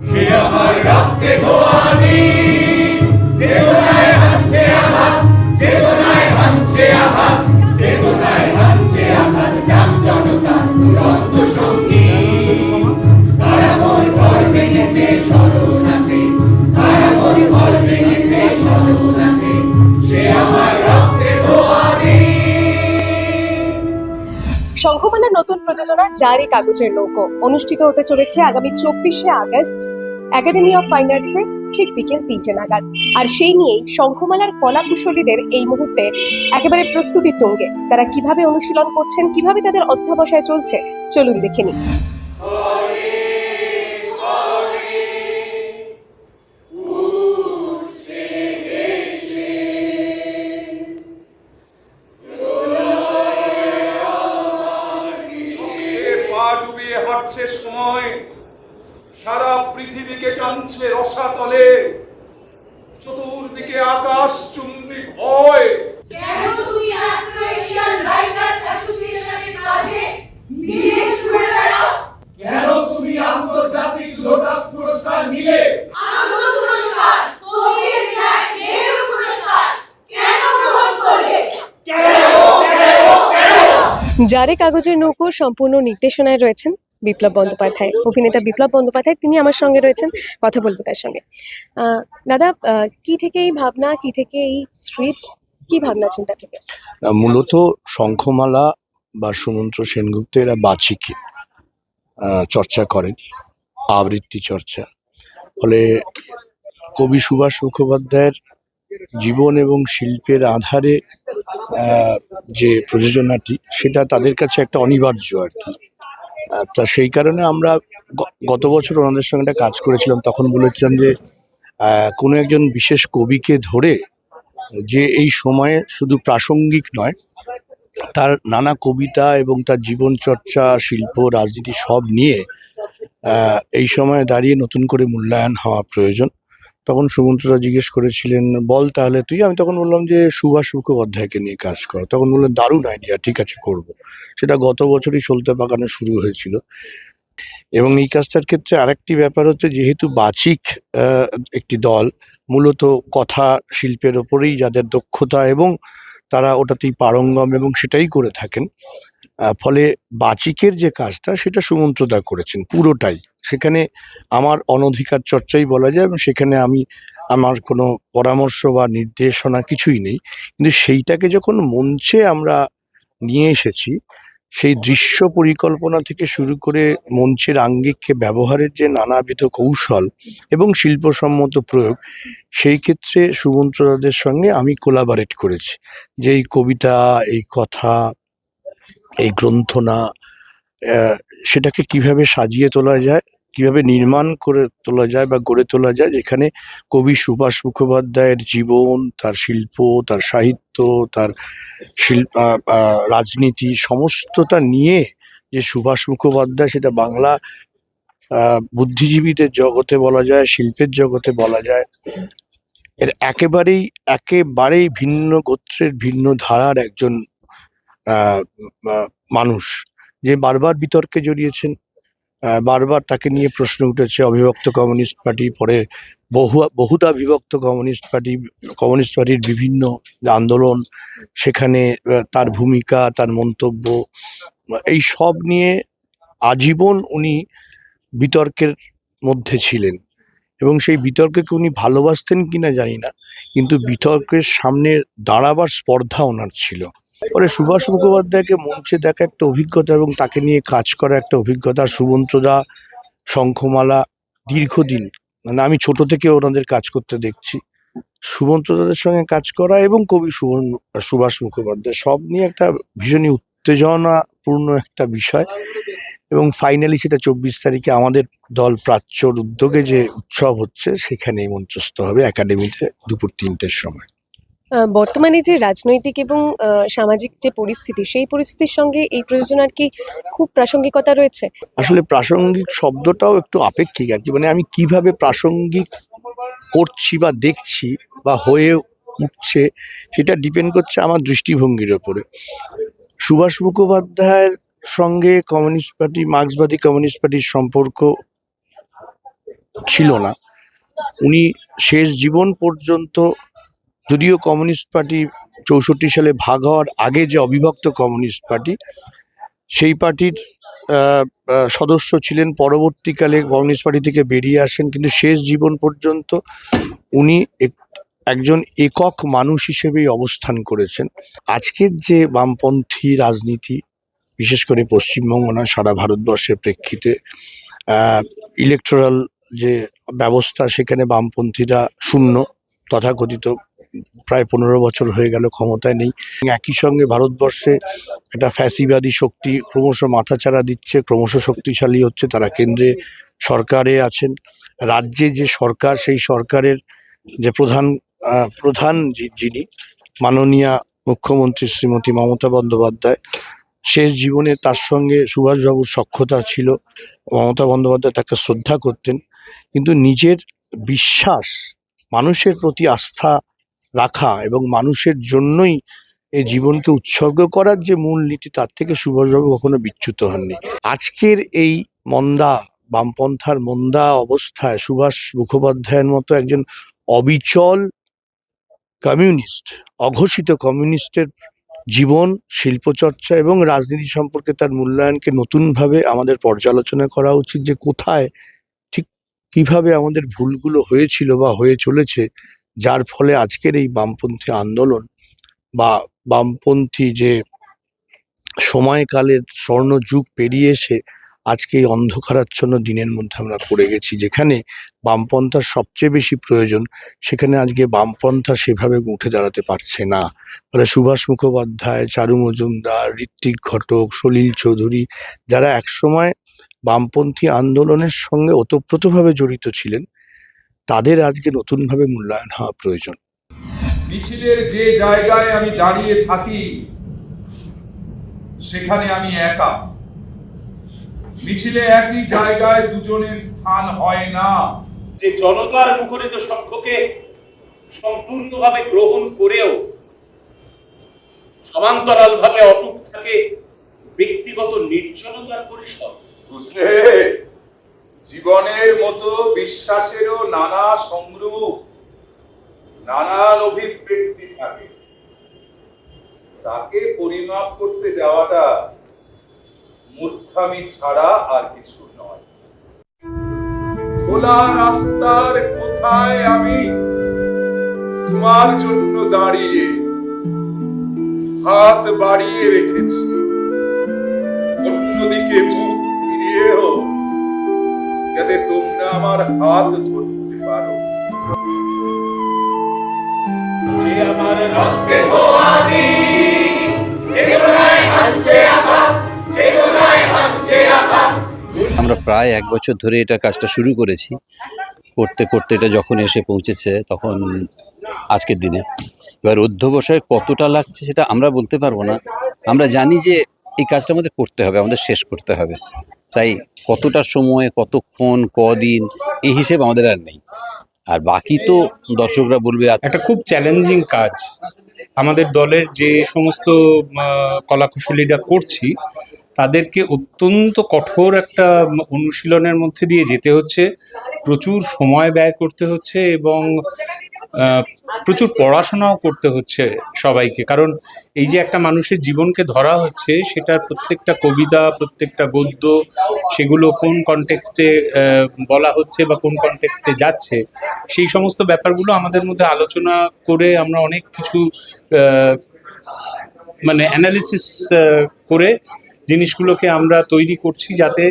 সে আমার রক্তে ধোয়া শঙ্খমালার নতুন প্রযোজনা জারি কাগজের নৌকো অনুষ্ঠিত হতে চলেছে আগামী চব্বিশে আগস্ট। একাডেমি অফ ফাইন আর্টসে ঠিক বিকেল তিনটে নাগাদ। আর সেই নিয়েই শঙ্খমালার কলা কুশলীদের এই মুহূর্তে একেবারে প্রস্তুতি তুঙ্গে। তারা কীভাবে অনুশীলন করছেন, কীভাবে তাদের অধ্যাবসায় চলছে, চলুন দেখে নিই। পৃথিবীকে টানছে রসাতলে চতুর্দিকে আকাশ চুম্বি ভয় কেন তুমি আফ্রো এশিয়ান রাইটার্স অ্যাসোসিয়েশনের কাজে বিদেশ ঘুরে বেড়াও? কেন তুমি আন্তর্জাতিক লোটাস পুরস্কার নিলে? আনন্দ পুরস্কার সোভিয়েত ল্যান্ড নেহেরু পুরস্কার কেন গ্রহণ করলে? জারে কাগজের নৌকো সম্পূর্ণ নির্দেশনায় রয়েছেন বিপ্লব বন্দ্যোপাধ্যায়, অভিনেতা বিপ্লব বন্দ্যোপাধ্যায়, তিনি আমার সঙ্গে রয়েছেন, কথা বলব তার সঙ্গে। দাদা কি থেকে এই ভাবনা, কি থেকে এই স্ক্রিপ্ট, কি ভাবনা চিন্তা থেকে? মূলত শঙ্খমালা বা সুমন্ত্র সেনগুপ্ত এরা বাচিকে চর্চা করেন, আবৃত্তি চর্চা। ফলে কবি সুভাষ মুখোপাধ্যায়ের জীবন এবং শিল্পের আধারে যে প্রযোজনাটি, সেটা তাদের কাছে একটা অনিবার্য আর কি। তা সেই কারণে আমরা গত বছর ওনাদের সঙ্গে একটা কাজ করেছিলাম, তখন বলেছিলাম যে কোনো একজন বিশেষ কবিকে ধরে যে এই সময়ে শুধু প্রাসঙ্গিক নয়, তার নানা কবিতা এবং তার জীবন চর্চা শিল্প, রাজনীতি সব নিয়ে এই সময়ে দাঁড়িয়ে নতুন করে মূল্যায়ন হওয়া প্রয়োজন। তখন সুমন্ত্ররা জিজ্ঞেস করেছিলেন, বল তাহলে তুই? আমি তখন বললাম যে সুভাষ মুখোপাধ্যায়কে নিয়ে কাজ করো। তখন বললেন, দারুণ আইডিয়া ঠিক আছে, করব। সেটা গত বছরই সলতে পাকানো শুরু হয়েছিল। এবং এই কাজটার ক্ষেত্রে আরেকটি ব্যাপার হচ্ছে, যেহেতু বাচিক একটি দল, মূলত কথা শিল্পের ওপরেই যাদের দক্ষতা এবং তারা ওটাতেই পারঙ্গম এবং সেটাই করে থাকেন ফলে বাচিকের যে কাজটা, সেটা সুমন্ত্রদা করেছেন, পুরোটাই। সেখানে আমার অনধিকার চর্চাই বলা যায় এবং সেখানে আমি, আমার কোনো পরামর্শ বা নির্দেশনা কিছুই নেই। কিন্তু সেইটাকে যখন মঞ্চে আমরা নিয়ে এসেছি, সেই দৃশ্য পরিকল্পনা থেকে শুরু করে মঞ্চের আঙ্গিককে ব্যবহারের যে নানাবিধ কৌশল এবং শিল্পসম্মত প্রয়োগ, সেই ক্ষেত্রে সুমন্ত্রদাদের সঙ্গে আমি কোলাবারেট করেছি। যে এই কবিতা, এই কথা, এই গ্রন্থনা সেটাকে কীভাবে সাজিয়ে তোলা যায় কীভাবে নির্মাণ করে তোলা যায় বা গড়ে তোলা যায়, যেখানে কবি সুভাষ মুখোপাধ্যায়ের জীবন, তার শিল্প, তার সাহিত্য, তার শিল্প রাজনীতি সমস্তটা নিয়ে যে সুভাষ মুখোপাধ্যায় সেটা বাংলা বুদ্ধিজীবীদের জগতে বলা যায়, শিল্পের জগতে বলা যায়, এর একেবারেই একেবারেই ভিন্ন গোত্রের, ভিন্ন ধারার একজন মানুষ, যে বারবার বিতর্কে জড়িয়েছেন। বারবার তাকে নিয়ে প্রশ্ন উঠেছে, অবিভক্ত কমিউনিস্ট পার্টি পরে বহু, বহুদা বিভক্ত কমিউনিস্ট পার্টি, কমিউনিস্ট পার্টির বিভিন্ন আন্দোলন, সেখানে তার ভূমিকা, তার মন্তব্য, এই সব নিয়ে আজীবন উনি বিতর্কের মধ্যে ছিলেন। এবং সেই বিতর্ককে উনি ভালোবাসতেন কিনা জানি না, কিন্তু বিতর্কের সামনে দাঁড়াবার স্পর্ধা ওনার ছিল। ফলে সুভাষ মুখোপাধ্যায়কে মঞ্চে দেখা একটা অভিজ্ঞতা এবং তাকে নিয়ে কাজ করা একটা অভিজ্ঞতা। সুমন্ত্রদা, শঙ্খমালা দীর্ঘদিন মানে আমি ছোট থেকে ওনাদের কাজ করতে দেখছি। সুমন্ত্রদাদের সঙ্গে কাজ করা এবং কবি সুভাষ মুখোপাধ্যায় সব নিয়ে একটা ভীষণই উত্তেজনাপূর্ণ একটা বিষয়। এবং ফাইনালি সেটা চব্বিশ তারিখে আমাদের দল প্রাচ্যর উদ্যোগে যে উৎসব হচ্ছে, সেখানেই মঞ্চস্থ হবে একাডেমিতে দুপুর তিনটের সময়। বর্তমানে যে রাজনৈতিক এবং সামাজিক যে পরিস্থিতি, সেই পরিস্থিতির সঙ্গে এই প্রযোজনার কি খুব প্রাসঙ্গিকতা রয়েছে? আসলে প্রাসঙ্গিক শব্দটাও একটু আপেক্ষিক আর কি। মানে আমি কীভাবে প্রাসঙ্গিক করছি বা দেখছি বা হয়ে উঠছে সেটা ডিপেন্ড করছে আমার দৃষ্টিভঙ্গির ওপরে সুভাষ মুখোপাধ্যায়ের সঙ্গে কমিউনিস্ট পার্টি, মার্ক্সবাদী কমিউনিস্ট পার্টির সম্পর্ক ছিল না। উনি শেষ জীবন পর্যন্ত যদিও কমিউনিস্ট পার্টি চৌষট্টি সালে ভাগ হওয়ার আগে যে অবিভক্ত কমিউনিস্ট পার্টি, সেই পার্টির সদস্য ছিলেন পরবর্তীকালে কমিউনিস্ট পার্টি থেকে বেরিয়ে আসেন, কিন্তু শেষ জীবন পর্যন্ত উনি এক- একজন একক মানুষ হিসেবেই অবস্থান করেছেন। আজকের যে বামপন্থী রাজনীতি, বিশেষ করে পশ্চিমবঙ্গ না সারা ভারতবর্ষের প্রেক্ষিতে ইলেকট্রাল যে ব্যবস্থা, সেখানে বামপন্থীরা শূন্য, তথাকথিত প্রায় পনেরো বছর হয়ে গেল ক্ষমতায় নেই। একই সঙ্গে ভারতবর্ষে একটা ফ্যাসিবাদী শক্তি ক্রমশ মাথাচাড়া দিচ্ছে, ক্রমশ শক্তিশালী হচ্ছে, তারা কেন্দ্রে সরকারে আছেন। রাজ্যে যে সরকার, সেই সরকারের যে প্রধান প্রধান যিনি মাননীয়া মুখ্যমন্ত্রী শ্রীমতী মমতা বন্দ্যোপাধ্যায়, শেষ জীবনে তার সঙ্গে সুভাষবাবুর সক্ষতা ছিল। মমতা বন্দ্যোপাধ্যায় তাকে শ্রদ্ধা করতেন। কিন্তু নিজের বিশ্বাস, মানুষের প্রতি আস্থা রাখা এবং মানুষের জন্যই এই জীবনকে উৎসর্গ করার যে মূল নীতি তার থেকে সুভাষবাবু কখনো বিচ্যুত হননি। আজকের এই মন্দা বামপন্থার মন্দা অবস্থায় সুভাষ মুখোপাধ্যায়ের মতো একজন অবিচল কমিউনিস্ট অঘোষিত কমিউনিস্টের জীবন শিল্পচর্চা এবং রাজনীতি সম্পর্কে তার মূল্যায়নকে নতুনভাবে আমাদের পর্যালোচনা করা উচিত যে কোথায় ঠিক কীভাবে আমাদের ভুলগুলো হয়েছিল বা হয়ে চলেছে যার ফলে আজকের এই বামপন্থী আন্দোলন বা বামপন্থী যে সময়কালের স্বর্ণযুগ পেরিয়ে এসে আজকে এই অন্ধকারাচ্ছন্ন দিনের মধ্যে আমরা পড়ে গেছি, যেখানে বামপন্থার সবচেয়ে বেশি প্রয়োজন, সেখানে আজকে বামপন্থা সেভাবে উঠে দাঁড়াতে পারছে না। ফলে সুভাষ মুখোপাধ্যায়, চারু মজুমদার, ঋত্বিক ঘটক, সলিল চৌধুরী যারা একসময় বামপন্থী আন্দোলনের সঙ্গে ওতপ্রোতভাবে জড়িত ছিলেন তাদের আজকে নতুনভাবে মূল্যায়ন হওয়া প্রয়োজন। মিছিলের যে জায়গায় আমি দাঁড়িয়ে থাকি সেখানে আমি একা। মিছিলে একই জায়গায় দুজনের স্থান হয় না। যে জনতার মুখরিত সংখ্যকে সম্পূর্ণভাবে গ্রহণ করেও সমান্তরালভাবে অটুট থাকে ব্যক্তিগত নির্জনতার পরিসর। বুঝলে? জীবনের মতো বিশ্বাসেরও নানা সংরূপ নানান অভিব্যক্তি থাকে। তাকে পরিমাপ করতে যাওয়াটা মূর্খামি ছাড়া আর কিছু নয়। খোলা রাস্তার কোথায় আমি তোমার জন্য দাঁড়িয়ে হাত বাড়িয়ে রেখেছি? অন্যদিকে মুখ ফিরিয়েও যাতে তোমরা আমার হাত ধরতে পারো। যে রক্তে আমরা প্রায় এক বছর ধরে এটা কাজটা শুরু করেছি। করতে করতে এটা যখন এসে পৌঁছেছে তখন আজকের দিনে। এবার অধ্যবসায় কতটা লাগছে সেটা আমরা বলতে পারব না। আমরা জানি যে এই কাজটা আমাদের করতে হবে, আমাদের শেষ করতে হবে। তাই কতটা সময়, কতক্ষণ, কদিন, এই হিসেব আমাদের আর নেই। আর বাকি তো দর্শকরা বলবে একটা খুব চ্যালেঞ্জিং কাজ। আমাদের দলের যে সমস্ত কলাকুশলীরা করছি, তাদেরকে অত্যন্ত কঠোর একটা অনুশীলনের মধ্যে দিয়ে যেতে হচ্ছে। প্রচুর সময় ব্যয় করতে হচ্ছে এবং প্রচুর পড়াশোনাও করতে হচ্ছে সবাইকে। কারণ এই যে একটা মানুষের জীবনকে ধরা হচ্ছে, সেটার প্রত্যেকটা কবিতা, প্রত্যেকটা গদ্য, সেগুলো কোন কনটেক্সটে বলা হচ্ছে বা কোন কনটেক্সটে যাচ্ছে, সেই সমস্ত ব্যাপারগুলো আমাদের মধ্যে আলোচনা করে আমরা অনেক কিছু মানে অ্যানালিসিস করে জিনিসগুলোকে আমরা তৈরি করছি যাতে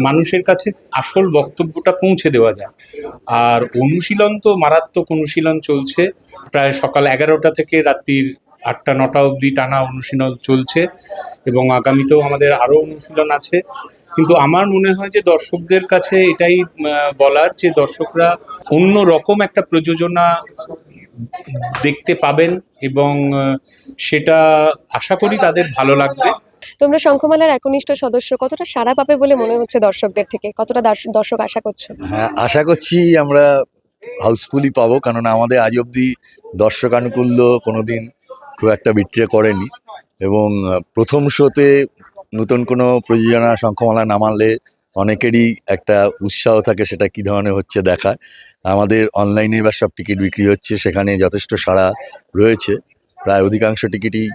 মানুষের কাছে আসল বক্তব্যটা পৌঁছে দেওয়া যায়। আর অনুশীলন তো মারাত্মক অনুশীলন চলছে। প্রায় সকাল এগারোটা থেকে রাত্রির আটটা, নটা অবধি টানা অনুশীলন চলছে এবং আগামীতেও আমাদের আরও অনুশীলন আছে। কিন্তু আমার মনে হয় যে দর্শকদের কাছে এটাই বলার যে দর্শকরা অন্য রকম একটা প্রযোজনা দেখতে পাবেন এবং সেটা আশা করি তাদের ভালো লাগবে। তোমরা শঙ্খমালার একনিষ্ঠ সদস্য, কতটা সাড়া পাবে বলে মনে হচ্ছে দর্শকদের থেকে? কতটা দর্শ- দর্শক আশা করছ? হ্যাঁ আশা করছি আমরা হাউসফুলই পাবো কারণ আমাদের আজ অবধি দর্শক আনুকূল্য কোনো দিন খুব একটা বিট্রে করেনি। এবং প্রথম শোতে নতুন কোনো প্রযোজনা শঙ্খমালা নামালে অনেকেরই একটা উৎসাহ থাকে সেটা কি ধরনের হচ্ছে দেখা আমাদের অনলাইনে এবার সব টিকিট বিক্রি হচ্ছে, সেখানে যথেষ্ট সাড়া রয়েছে। প্রায় অধিকাংশ টিকিটই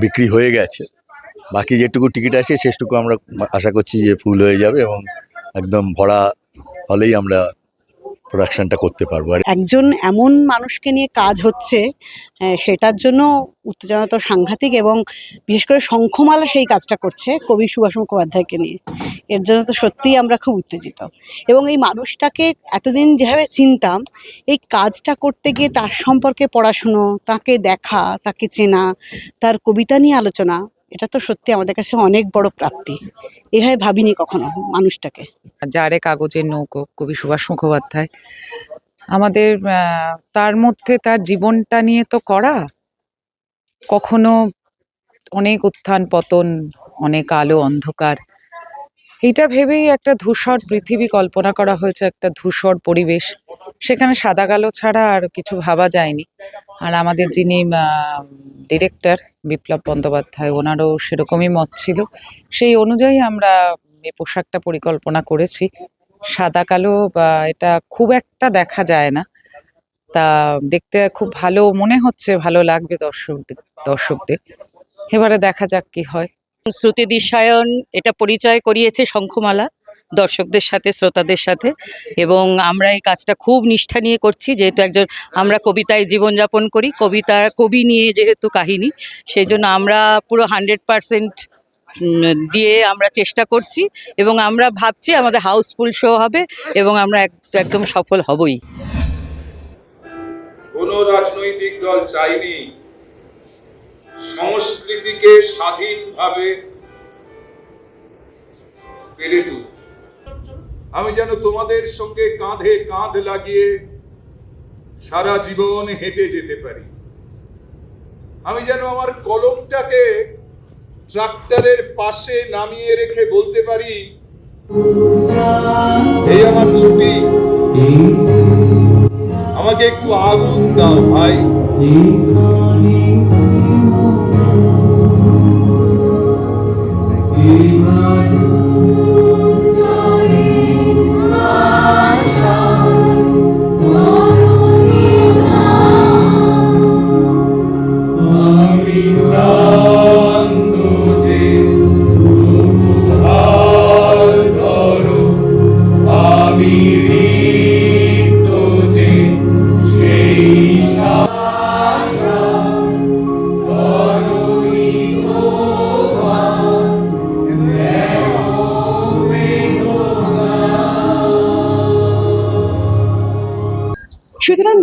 বিক্রি হয়ে গেছে। বাকি যেটুকু টিকিট আছে সেটুকু আমরা আশা করছি যে ফুল হয়ে যাবে এবং একদম ভরা হলেই আমরা প্রোডাকশনটা করতে পারব। আর একজন এমন মানুষকে নিয়ে কাজ হচ্ছে আহ, সেটার জন্য উত্তেজনা তো সাংঘাতিক এবং বিশেষ করে শঙ্খমালা সেই কাজটা করছে কবি সুভাষ মুখোপাধ্যায়কে নিয়ে। এর জন্য তো সত্যিই আমরা খুব উত্তেজিত। এবং এই মানুষটাকে এতদিন যেভাবে চিনতাম এই কাজটা করতে গিয়ে তার সম্পর্কে পড়াশুনো তাকে দেখা তাকে চেনা তার কবিতা নিয়ে আলোচনা এটা তো সত্যি আমাদের কাছে অনেক বড় প্রাপ্তি। এভাবে ভাবিনি কখনো মানুষটাকে। যারে কাগজের নৌকো, কবি সুভাষ মুখোপাধ্যায়। আমাদের তার মধ্যে তার জীবনটা নিয়ে তো করা। কখনো অনেক উত্থান পতন, অনেক আলো অন্ধকার। এইটা ভেবেই একটা ধূসর পৃথিবী কল্পনা করা হয়েছে, একটা ধূসর পরিবেশ। সেখানে সাদা কালো ছাড়া আর কিছু ভাবা যায়নি। আর আমাদের যিনি ডিরেক্টর বিপ্লব বন্দ্যোপাধ্যায়, ওনারও সেরকমই মত ছিল। সেই অনুযায়ী আমরা এই পোশাকটা পরিকল্পনা করেছি। সাদা কালো বা এটা খুব একটা দেখা যায় না। তা দেখতে খুব ভালো মনে হচ্ছে, ভালো লাগবে দর্শকদের দর্শকদের। এবারে দেখা যাক কি হয়। শ্রুতি দিশায়ন এটা পরিচয় করিয়েছে শঙ্খমালা দর্শকদের সাথে, শ্রোতাদের সাথে এবং আমরা এই কাজটা খুব নিষ্ঠা নিয়ে করছি। যেহেতু একজন আমরা কবিতায় জীবনযাপন করি, কবিতা, কবি নিয়ে যেহেতু কাহিনী সেই জন্য আমরা পুরো হান্ড্রেড পারসেন্ট দিয়ে আমরা চেষ্টা করছি এবং আমরা ভাবছি আমাদের হাউসফুল শো হবে এবং আমরা এক- একদম সফল হবই। কোন রাজনৈতিক দল চাইনি সংস্কৃতিকে স্বাধীনভাবে পেরে তুল আমি যেন তোমাদের সঙ্গে কাঁধে কাঁধ লাগিয়ে সারা জীবন হেঁটে যেতে পারি। আমি যেন আমার কলমটাকে ট্রাক্টরের পাশে নামিয়ে রেখে বলতে পারি, এই আমার ছুটি আমাকে একটু আগুন দাও ভাই। Emmanuel.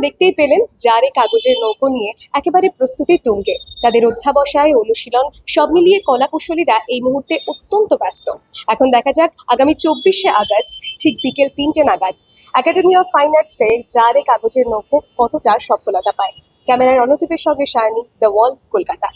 দেখতেই পেলেন যারে কাগজের নৌকো নিয়ে একেবারে প্রস্তুতি তুঙ্গে। তাদের অধ্যাবসায় অনুশীলন সব মিলিয়ে কলাকুশলীরা এই মুহূর্তে অত্যন্ত ব্যস্ত। এখন দেখা যাক আগামী চব্বিশে আগস্ট, ঠিক বিকেল তিনটে নাগাদ একাডেমি অফ ফাইন আর্টসে যারে কাগজের নৌকো কতটা সফলতা পায়? ক্যামেরার অনতিপের সঙ্গে সায়নী দ্য ওয়াল কলকাতা।